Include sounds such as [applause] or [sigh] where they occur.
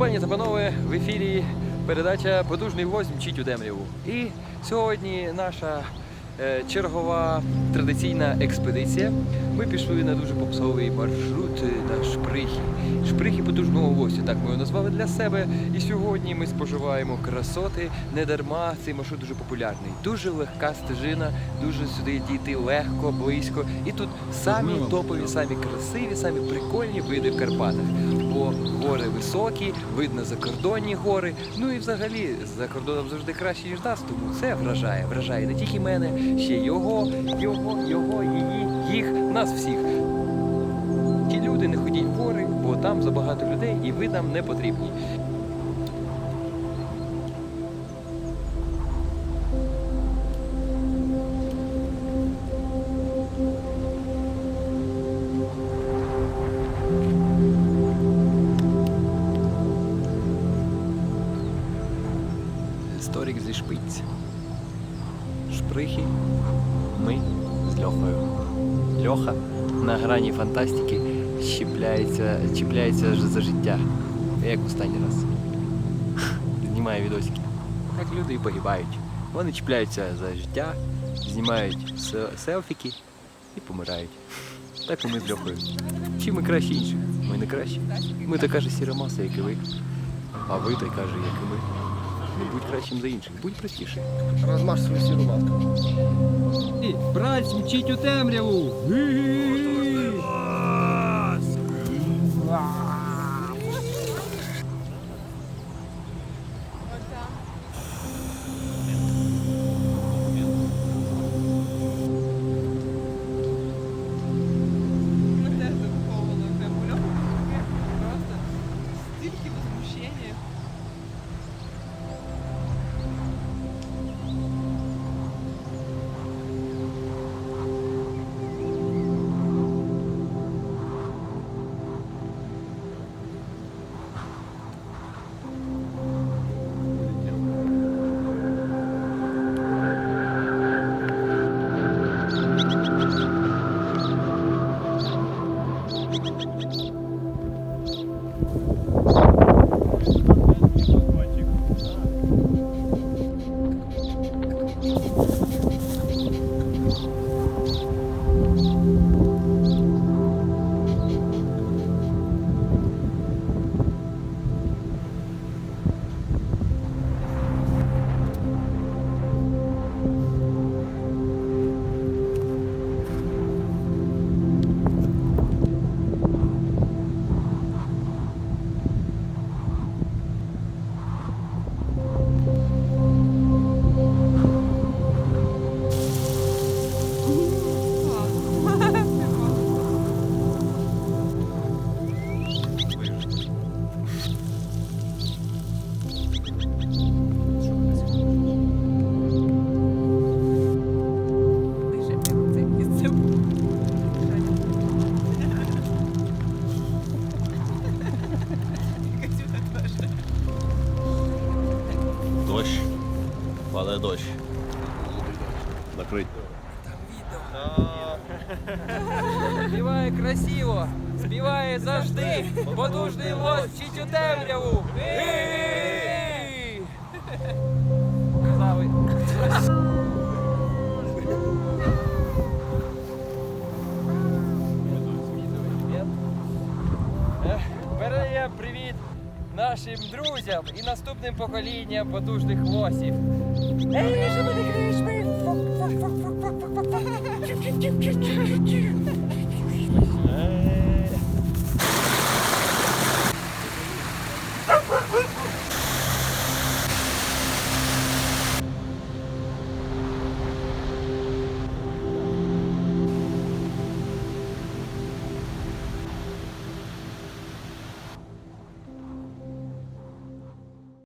Пані та панове, в ефірі передача Потужний гвоздь мчить у темряву. І сьогодні наша чергова традиційна експедиція. Ми пішли на дуже попсовий маршрут е, на шприхи. Шприхи потужного гостю, так ми його назвали для себе. І сьогодні ми споживаємо красоти. Не дарма цей маршрут дуже популярний. Дуже легка стежина, дуже сюди дійти легко, близько. І тут самі топові, самі красиві, самі прикольні види в Карпатах. Бо гори високі, видно закордонні гори. Ну і взагалі за кордоном завжди краще, ніж нас, тому це вражає. Вражає не тільки мене, ще його, його, його, її, їх, нас всіх. Ті люди не ходіть в гори, бо там забагато людей і ви нам не потрібні. Історик зі шпиць. Шприхи. Ми з Льохою. Льоха на грані фантастики чіпляється, чіпляється за життя. Як останній раз. [laughs] Знімає відосики. Так люди і погибають. Вони чіпляються за життя, знімають селфіки і помирають. Так і ми з Льохою. Чи ми краще інших? Ми не кращі. Ми така ж сіра маса, як і ви. А ви той каже, як і ми. Не будь кращим за інших, будь простішим. Розмаш свою сіру матку. Брать, мчіть у темряву! Ми Thank you. Накрить. Співає красиво, співає завжди, потужний лось чить у темряву. Передає привіт нашим друзям і наступним поколінням потужних лосів. Ей, [laughs] Hey.